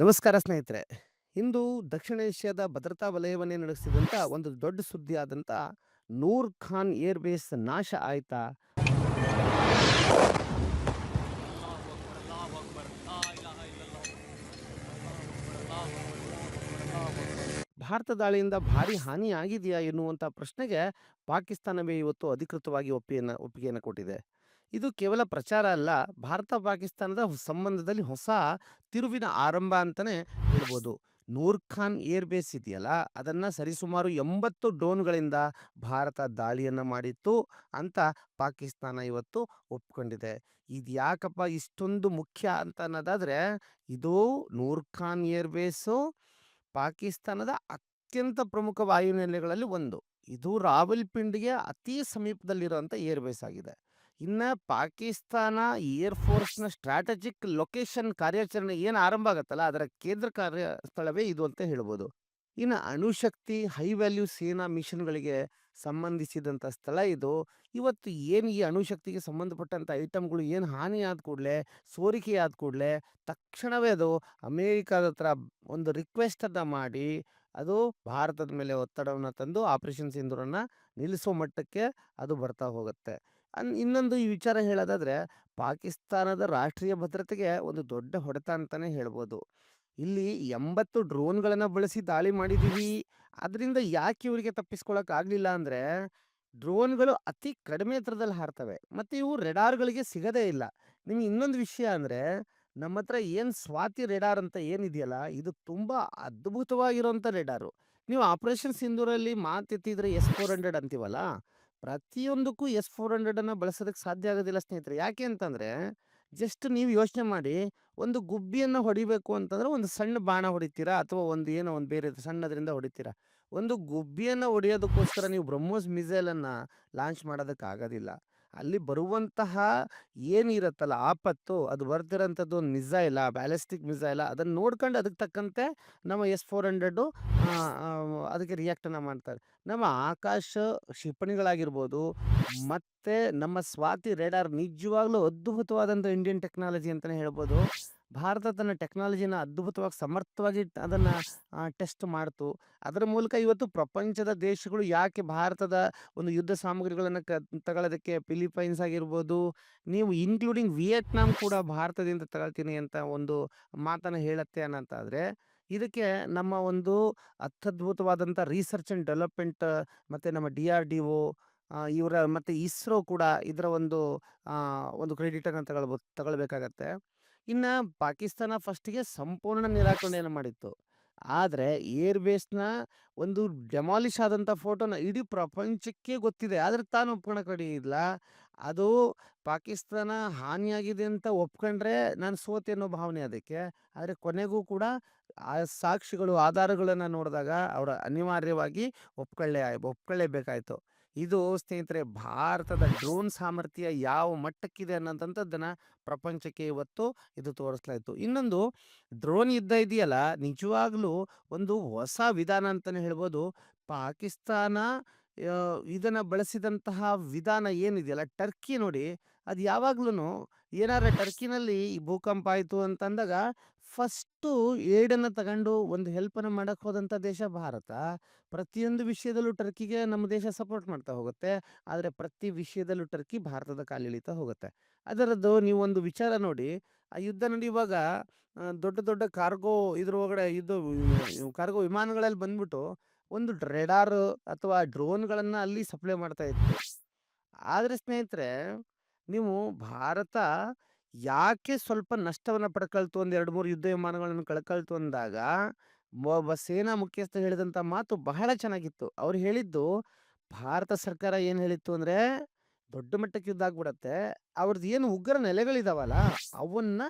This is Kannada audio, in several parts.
ನಮಸ್ಕಾರ ಸ್ನೇಹಿತರೆ. ಇಂದು ದಕ್ಷಿಣ ಏಷ್ಯಾದ ಭದ್ರತಾ ವಲಯವನ್ನೇ ನಡೆಸಿದಂಥ ಒಂದು ದೊಡ್ಡ ಸುದ್ದಿ ಆದಂಥ ನೂರ್ ಖಾನ್ ಏರ್ ಬೇಸ್ ನಾಶ ಆಯ್ತಾ? ಭಾರತ ದಾಳಿಯಿಂದ ಭಾರಿ ಹಾನಿಯಾಗಿದೆಯಾ ಎನ್ನುವಂಥ ಪ್ರಶ್ನೆಗೆ ಪಾಕಿಸ್ತಾನವೇ ಇವತ್ತು ಅಧಿಕೃತವಾಗಿ ಒಪ್ಪಿಗೆಯನ್ನು ಒಪ್ಪಿಗೆಯನ್ನು ಕೊಟ್ಟಿದೆ. ಇದು ಕೇವಲ ಪ್ರಚಾರ ಅಲ್ಲ, ಭಾರತ ಪಾಕಿಸ್ತಾನದ ಸಂಬಂಧದಲ್ಲಿ ಹೊಸ ತಿರುವಿನ ಆರಂಭ ಅಂತಲೇ ಹೇಳ್ಬೋದು. ನೂರ್ ಖಾನ್ ಏರ್ ಬೇಸ್ ಇದೆಯಲ್ಲ, ಅದನ್ನು ಸರಿಸುಮಾರು 80 ಡ್ರೋನ್‌ಗಳಿಂದ ಭಾರತ ದಾಳಿಯನ್ನು ಮಾಡಿತ್ತು ಅಂತ ಪಾಕಿಸ್ತಾನ ಇವತ್ತು ಒಪ್ಕೊಂಡಿದೆ. ಇದು ಯಾಕಪ್ಪ ಇಷ್ಟೊಂದು ಮುಖ್ಯ ಅಂತ ಅನ್ನೋದಾದ್ರೆ, ಇದು ನೂರ್ ಖಾನ್ ಏರ್ ಬೇಸು ಪಾಕಿಸ್ತಾನದ ಅತ್ಯಂತ ಪ್ರಮುಖ ವಾಯುನೆಲೆಗಳಲ್ಲಿ ಒಂದು. ಇದು ರಾವಲ್ಪಿಂಡಿಗೆ ಅತಿ ಸಮೀಪದಲ್ಲಿರುವಂಥ ಏರ್ ಬೇಸ್ ಆಗಿದೆ. ಇನ್ನ ಪಾಕಿಸ್ತಾನ ಏರ್ ಫೋರ್ಸ್‌ನ ಸ್ಟ್ರಾಟಜಿಕ್ ಲೊಕೇಶನ್ ಕಾರ್ಯಾಚರಣೆ ಏನು ಆರಂಭ ಆಗತ್ತಲ್ಲ, ಅದರ ಕೇಂದ್ರ ಕಾರ್ಯ ಸ್ಥಳವೇ ಇದು ಅಂತ ಹೇಳ್ಬೋದು. ಇನ್ನು ಅಣುಶಕ್ತಿ, ಹೈ ವ್ಯಾಲ್ಯೂ ಸೇನಾ ಮಿಷನ್‌ಗಳಿಗೆ ಸಂಬಂಧಿಸಿದಂಥ ಸ್ಥಳ ಇದು. ಇವತ್ತು ಏನು ಈ ಅಣುಶಕ್ತಿಗೆ ಸಂಬಂಧಪಟ್ಟಂಥ ಐಟಮ್‌ಗಳು ಏನು ಹಾನಿ ಆದ ಕೂಡಲೇ, ಸೋರಿಕೆ ಆದ ಕೂಡಲೇ, ತಕ್ಷಣವೇ ಅದು ಅಮೇರಿಕಾದ ಹತ್ರ ಒಂದು ಅಂತ ಮಾಡಿ, ಅದು ಭಾರತದ ಮೇಲೆ ಒತ್ತಡವನ್ನು ತಂದು ಆಪರೇಷನ್ ಸಿಂಧೂರನ್ನು ನಿಲ್ಲಿಸೋ ಮಟ್ಟಕ್ಕೆ ಅದು ಬರ್ತಾ ಹೋಗುತ್ತೆ. ಅನ್ ಇನ್ನೊಂದು ಈ ವಿಚಾರ ಹೇಳೋದಾದ್ರೆ, ಪಾಕಿಸ್ತಾನದ ರಾಷ್ಟ್ರೀಯ ಭದ್ರತೆಗೆ ಒಂದು ದೊಡ್ಡ ಹೊಡೆತ ಅಂತಾನೆ ಹೇಳ್ಬೋದು. ಇಲ್ಲಿ ಎಂಬತ್ತು ಡ್ರೋನ್ಗಳನ್ನು ಬಳಸಿ ದಾಳಿ ಮಾಡಿದೀವಿ. ಅದರಿಂದ ಯಾಕೆ ಇವರಿಗೆ ತಪ್ಪಿಸ್ಕೊಳಕ್ ಆಗ್ಲಿಲ್ಲ ಅಂದ್ರೆ, ಡ್ರೋನ್‌ಗಳು ಅತಿ ಕಡಿಮೆ ಎತ್ತರದಲ್ಲಿ ಹಾರ್ತವೆ. ಮತ್ತು ಇವು ರೆಡಾರ್‌ಗಳಿಗೆ ಸಿಗದೇ ಇಲ್ಲ. ನಿಮ್ಗೆ ಇನ್ನೊಂದು ವಿಷಯ ಅಂದರೆ ನಮ್ಮ ಹತ್ರ ಏನು ಸ್ವಾತಿ ರೆಡಾರ್ ಅಂತ ಏನಿದೆಯಲ್ಲ, ಇದು ತುಂಬ ಅದ್ಭುತವಾಗಿರುವಂಥ ರೆಡಾರು. ನೀವು ಆಪರೇಷನ್ ಸಿಂಧೂರಲ್ಲಿ ಮಾತೆತ್ತಿದ್ರೆ ಎಸ್-400 ಅಂತೀವಲ್ಲ, ಪ್ರತಿಯೊಂದಕ್ಕೂ ಎಸ್-400 ಅನ್ನ ಬಳಸೋದಕ್ಕೆ ಸಾಧ್ಯ ಆಗೋದಿಲ್ಲ ಸ್ನೇಹಿತರೆ. ಯಾಕೆ ಅಂತಂದ್ರೆ, ಜಸ್ಟ್ ನೀವು ಯೋಚನೆ ಮಾಡಿ, ಒಂದು ಗುಬ್ಬಿಯನ್ನು ಹೊಡಿಬೇಕು ಅಂತಂದ್ರೆ ಒಂದು ಸಣ್ಣ ಬಾಣ ಹೊಡಿತೀರಾ ಅಥವಾ ಒಂದು ಏನೋ ಒಂದು ಬೇರೆ ಸಣ್ಣದ್ರಿಂದ ಹೊಡಿತೀರಾ. ಒಂದು ಗುಬ್ಬಿಯನ್ನು ಹೊಡೆಯೋದಕ್ಕೋಸ್ಕರ ನೀವು ಬ್ರಹ್ಮೋಸ್ ಮಿಸೈಲನ್ನು ಲಾಂಚ್ ಮಾಡೋದಕ್ಕೆ ಆಗೋದಿಲ್ಲ. ಅಲ್ಲಿ ಬರುವಂತಹ ಏನಿರತ್ತಲ್ಲ ಆಪತ್ತು, ಅದು ಬರ್ತಿರೋಂಥದ್ದು ಒಂದು ಮಿಸೈಲಾ, ಬ್ಯಾಲಿಸ್ಟಿಕ್ ಇಲ್ಲ ಅದನ್ನು ನೋಡ್ಕೊಂಡು ಅದಕ್ಕೆ ತಕ್ಕಂತೆ ನಮ್ಮ ಎಸ್-400 ಆ, ಆ, ಅದಕ್ಕೆ ರಿಯಾಕ್ಟನ್ನು ಮಾಡ್ತಾರೆ. ನಮ್ಮ ಆಕಾಶ ಕ್ಷಿಪಣಿಗಳಾಗಿರ್ಬೋದು, ಮತ್ತು ನಮ್ಮ ಸ್ವಾತಿ ರೇಡಾರ್ ನಿಜವಾಗ್ಲೂ ಅದ್ಭುತವಾದಂಥ ಇಂಡಿಯನ್ ಟೆಕ್ನಾಲಜಿ ಅಂತಲೇ ಹೇಳ್ಬೋದು. ಭಾರತ ತನ್ನ ಟೆಕ್ನಾಲಜಿನ ಅದ್ಭುತವಾಗಿ ಸಮರ್ಥವಾಗಿ ಅದನ್ನು ಟೆಸ್ಟ್ ಮಾಡ್ತು. ಅದರ ಮೂಲಕ ಇವತ್ತು ಪ್ರಪಂಚದ ದೇಶಗಳು ಯಾಕೆ ಭಾರತದ ಒಂದು ಯುದ್ಧ ಸಾಮಗ್ರಿಗಳನ್ನು ಕ ತಗೊಳ್ಳೋದಕ್ಕೆ ಫಿಲಿಪೈನ್ಸ್ ಆಗಿರ್ಬೋದು, ನೀವು ಇನ್ಕ್ಲೂಡಿಂಗ್ ವಿಯೆಟ್ನಾಂ ಕೂಡ ಭಾರತದಿಂದ ತಗೊಳ್ತೀನಿ ಅಂತ ಒಂದು ಮಾತನ್ನು ಹೇಳುತ್ತೆ ಅನ್ನಂತಾದರೆ ಇದಕ್ಕೆ ನಮ್ಮ ಒಂದು ಅತ್ಯದ್ಭುತವಾದಂಥ ರಿಸರ್ಚ್ ಆ್ಯಂಡ್ ಡೆವಲಪ್ಮೆಂಟ್ ಮತ್ತು ನಮ್ಮ ಡಿ-ಆರ್-ಡಿ-ಒ ಇವರ ಮತ್ತು ಇಸ್ರೋ ಕೂಡ ಇದರ ಒಂದು ಒಂದು ಕ್ರೆಡಿಟನ್ನು ತಗೊಳ್ಬೋದು ತಗೊಳ್ಬೇಕಾಗತ್ತೆ. ಇನ್ನ ಪಾಕಿಸ್ತಾನ ಫಸ್ಟಿಗೆ ಸಂಪೂರ್ಣ ನಿರಾಕರಣೆಯನ್ನು ಮಾಡಿತ್ತು. ಆದ್ರೆ ಏರ್ ಬೇಸ್‌ನ ಒಂದು ಡೆಮಾಲಿಷ್ ಆದಂಥ ಫೋಟೋನ ಇಡೀ ಪ್ರಪಂಚಕ್ಕೆ ಗೊತ್ತಿದೆ. ಆದ್ರೆ ತಾನು ಒಪ್ಕೊಳಕ್ ಕಡೆ ಇಲ್ಲ. ಅದು ಪಾಕಿಸ್ತಾನ ಹಾನಿಯಾಗಿದೆ ಅಂತ ಒಪ್ಕೊಂಡ್ರೆ ನಾನು ಸೋತೆ ಅನ್ನೋ ಭಾವನೆ ಅದಕ್ಕೆ. ಆದ್ರೆ ಕೊನೆಗೂ ಕೂಡ ಆ ಸಾಕ್ಷಿಗಳು, ಆಧಾರಗಳನ್ನ ನೋಡಿದಾಗ ಅವರ ಅನಿವಾರ್ಯವಾಗಿ ಒಪ್ಕೊಳ್ಳೇ ಒಪ್ಕೊಳ್ಳೇಬೇಕಾಯ್ತು. ಇದು ಸ್ನೇಹಿತರೆ ಭಾರತದ ಡ್ರೋನ್ ಸಾಮರ್ಥ್ಯ ಯಾವ ಮಟ್ಟಕ್ಕಿದೆ ಅನ್ನೋದಂಥದ್ದನ್ನ ಪ್ರಪಂಚಕ್ಕೆ ಇವತ್ತು ಇದು ತೋರಿಸ್ಲಾಯಿತು ಇನ್ನೊಂದು ಡ್ರೋನ್ ಯುದ್ಧ ಇದೆಯಲ್ಲ, ನಿಜವಾಗ್ಲೂ ಒಂದು ಹೊಸ ವಿಧಾನ ಅಂತಲೇ ಹೇಳ್ಬೋದು. ಪಾಕಿಸ್ತಾನ ಇದನ್ನು ಬಳಸಿದಂತಹ ವಿಧಾನ ಏನಿದೆಯಲ್ಲ, ಟರ್ಕಿ ನೋಡಿ, ಅದು ಯಾವಾಗ್ಲೂ ಏನಾರ ಟರ್ಕಿನಲ್ಲಿ ಭೂಕಂಪ ಆಯ್ತು ಅಂತಂದಾಗ ಫಸ್ಟು ಏಡನ್ನು ತಗೊಂಡು ಒಂದು ಹೆಲ್ಪನ್ನು ಮಾಡೋಕ್ಕೆ ಹೋದಂಥ ದೇಶ ಭಾರತ. ಪ್ರತಿಯೊಂದು ವಿಷಯದಲ್ಲೂ ಟರ್ಕಿಗೆ ನಮ್ಮ ದೇಶ ಸಪೋರ್ಟ್ ಮಾಡ್ತಾ ಹೋಗುತ್ತೆ. ಆದರೆ ಪ್ರತಿ ವಿಷಯದಲ್ಲೂ ಟರ್ಕಿ ಭಾರತದ ಕಾಲಿಳಿತಾ ಹೋಗುತ್ತೆ. ಅದರದ್ದು ನೀವು ಒಂದು ವಿಚಾರ ನೋಡಿ, ಆ ಯುದ್ಧ ನಡೆಯುವಾಗ ದೊಡ್ಡ ದೊಡ್ಡ ಕಾರ್ಗೋ ಇದ್ರ ಒಳಗಡೆ ಇದು ಕಾರ್ಗೋ ವಿಮಾನಗಳಲ್ಲಿ ಬಂದ್ಬಿಟ್ಟು ಒಂದು ರೆಡಾರ್ ಅಥವಾ ಡ್ರೋನ್ಗಳನ್ನು ಅಲ್ಲಿ ಸಪ್ಲೈ ಮಾಡ್ತಾ ಇತ್ತು. ಆದರೆ ಸ್ನೇಹಿತರೆ, ನೀವು ಭಾರತ ಯಾಕೆ ಸ್ವಲ್ಪ ನಷ್ಟವನ್ನು ಪಡ್ಕೊಳ್ತು, ಒಂದು ಎರಡು ಮೂರು ಯುದ್ಧ ವಿಮಾನಗಳನ್ನು ಕಳ್ಕೊಳ್ತು ಅಂದಾಗ, ಒಬ್ಬ ಸೇನಾ ಮುಖ್ಯಸ್ಥ ಹೇಳಿದಂಥ ಮಾತು ಬಹಳ ಚೆನ್ನಾಗಿತ್ತು. ಅವ್ರು ಹೇಳಿದ್ದು, ಭಾರತ ಸರ್ಕಾರ ಏನು ಹೇಳಿತ್ತು ಅಂದರೆ ದೊಡ್ಡ ಮಟ್ಟಕ್ಕೆ ಯುದ್ಧ ಆಗ್ಬಿಡತ್ತೆ. ಅವ್ರದ್ದು ಏನು ಉಗ್ರ ನೆಲೆಗಳಿದಾವಲ್ಲ, ಅವನ್ನ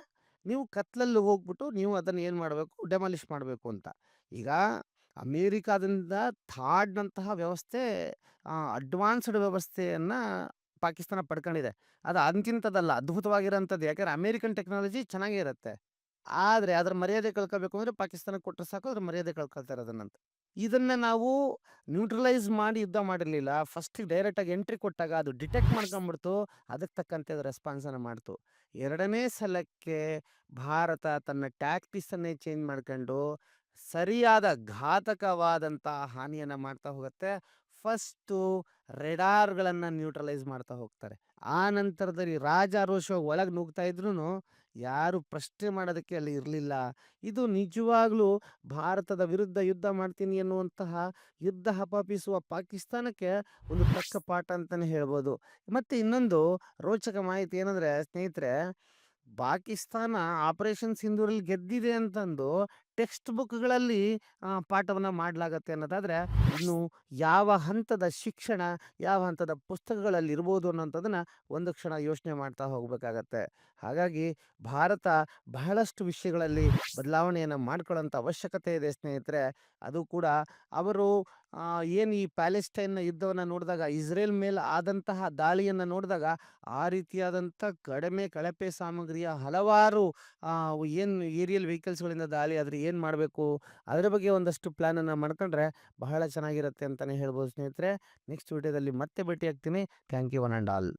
ನೀವು ಕತ್ಲಲ್ಲಿ ಹೋಗ್ಬಿಟ್ಟು ನೀವು ಅದನ್ನು ಏನು ಮಾಡಬೇಕು ಡೆಮಾಲಿಷ್ ಮಾಡಬೇಕು ಅಂತ. ಈಗ ಅಮೇರಿಕಾದಿಂದ ಥಾಡ್‌ನಂತಹ ವ್ಯವಸ್ಥೆ ಅಡ್ವಾನ್ಸ್‌ಡ್ ವ್ಯವಸ್ಥೆಯನ್ನ ಪಾಕಿಸ್ತಾನ ಪಡ್ಕೊಂಡಿದೆ. ಅದು ಅಂತಿಂತದ್ದಲ್ಲ, ಅದ್ಭುತವಾಗಿರೋಂಥದ್ದು. ಯಾಕಂದ್ರೆ ಅಮೇರಿಕನ್ ಟೆಕ್ನಾಲಜಿ ಚೆನ್ನಾಗೇ ಇರುತ್ತೆ. ಆದ್ರೆ ಅದ್ರ ಮರ್ಯಾದೆ ಕಳ್ಕೊಬೇಕು ಅಂದರೆ ಪಾಕಿಸ್ತಾನಕ್ಕೆ ಕೊಟ್ಟರೆ ಸಾಕು, ಅದ್ರ ಮರ್ಯಾದೆ ಕಳ್ಕೊಳ್ತಾರೆ ಅದನ್ನಂತ. ಇದನ್ನ ನಾವು ನ್ಯೂಟ್ರಲೈಸ್ ಮಾಡಿ ಯುದ್ಧ ಮಾಡಿರಲಿಲ್ಲ ಫಸ್ಟಿಗೆ ಡೈರೆಕ್ಟಾಗಿ ಎಂಟ್ರಿ ಕೊಟ್ಟಾಗ ಅದು ಡಿಟೆಕ್ಟ್ ಮಾಡ್ಕೊಂಬಿಡ್ತು. ಅದಕ್ಕೆ ತಕ್ಕಂತೆ ಅದು ರೆಸ್ಪಾನ್ಸನ್ನು ಮಾಡ್ತು. ಎರಡನೇ ಸಲಕ್ಕೆ ಭಾರತ ತನ್ನ ಟ್ಯಾಕ್ಟಿಸನ್ನೇ ಚೇಂಜ್ ಮಾಡ್ಕೊಂಡು, ಸರಿಯಾದ ಘಾತಕವಾದಂಥ ಹಾನಿಯನ್ನ ಮಾಡ್ತಾ ಹೋಗುತ್ತೆ. ಫಸ್ಟು ರೆಡಾರ್ಗಳನ್ನು ನ್ಯೂಟ್ರಲೈಸ್ ಮಾಡ್ತಾ ಹೋಗ್ತಾರೆ. ಆ ನಂತರದಲ್ಲಿ ರಾಜ ರೋಷವಾಗಿ ಒಳಗೆ ನುಗ್ತಾ ಇದ್ರೂ ಯಾರು ಪ್ರಶ್ನೆ ಮಾಡೋದಕ್ಕೆ ಅಲ್ಲಿ ಇರಲಿಲ್ಲ ಇದು ನಿಜವಾಗ್ಲೂ ಭಾರತದ ವಿರುದ್ಧ ಯುದ್ಧ ಮಾಡ್ತೀನಿ ಎನ್ನುವಂತಹ ಯುದ್ಧ ಹಪಾಪಿಸುವ ಪಾಕಿಸ್ತಾನಕ್ಕೆ ಒಂದು ತಕ್ಕ ಪಾಠ ಅಂತಾನೆ ಹೇಳ್ಬೋದು. ಮತ್ತೆ ಇನ್ನೊಂದು ರೋಚಕ ಮಾಹಿತಿ ಏನಂದ್ರೆ ಸ್ನೇಹಿತರೆ, ಪಾಕಿಸ್ತಾನ ಆಪರೇಷನ್ ಸಿಂಧೂರಲ್ಲಿ ಗೆದ್ದಿದೆ ಅಂತಂದು ಟೆಕ್ಸ್ಟ್ ಬುಕ್‌ಗಳಲ್ಲಿ ಪಾಠವನ್ನು ಮಾಡಲಾಗತ್ತೆ ಅನ್ನೋದಾದರೆ ಇನ್ನು ಯಾವ ಹಂತದ ಶಿಕ್ಷಣ, ಯಾವ ಹಂತದ ಪುಸ್ತಕಗಳಲ್ಲಿ ಇರ್ಬೋದು ಅನ್ನೋಂಥದ್ದನ್ನ ಒಂದು ಕ್ಷಣ ಯೋಚನೆ ಮಾಡ್ತಾ ಹೋಗಬೇಕಾಗತ್ತೆ ಹಾಗಾಗಿ ಭಾರತ ಬಹಳಷ್ಟು ವಿಷಯಗಳಲ್ಲಿ ಬದಲಾವಣೆಯನ್ನು ಮಾಡ್ಕೊಳ್ಳೋಂಥ ಅವಶ್ಯಕತೆ ಇದೆ ಸ್ನೇಹಿತರೆ. ಅದು ಕೂಡ ಅವರು ಏನು ಈ ಪ್ಯಾಲೆಸ್ಟೈನ್‌ನ ಯುದ್ಧವನ್ನು ನೋಡಿದಾಗ, ಇಸ್ರೇಲ್ ಮೇಲೆ ಆದಂತಹ ದಾಳಿಯನ್ನು ನೋಡಿದಾಗ, ಆ ರೀತಿಯಾದಂಥ ಕಡಿಮೆ ಕಳಪೆ ಸಾಮಗ್ರಿಯ ಹಲವಾರು ಏನು ಏರಿಯಲ್ ವೆಹಿಕಲ್ಸ್‌ಗಳಿಂದ ದಾಳಿ ಆದ್ರೆ ಏನ್ ಮಾಡಬೇಕು ಅದರ ಬಗ್ಗೆ ಒಂದಷ್ಟು ಪ್ಲ್ಯಾನನ್ನು ಮಾಡ್ಕೊಂಡ್ರೆ ಬಹಳ ಚೆನ್ನಾಗಿರುತ್ತೆ ಅಂತಲೇ ಹೇಳ್ಬೋದು ಸ್ನೇಹಿತರೆ. ನೆಕ್ಸ್ಟ್ ವಿಡಿಯೋದಲ್ಲಿ ಮತ್ತೆ ಭೇಟಿ ಆಗ್ತೀನಿ thank you one and all.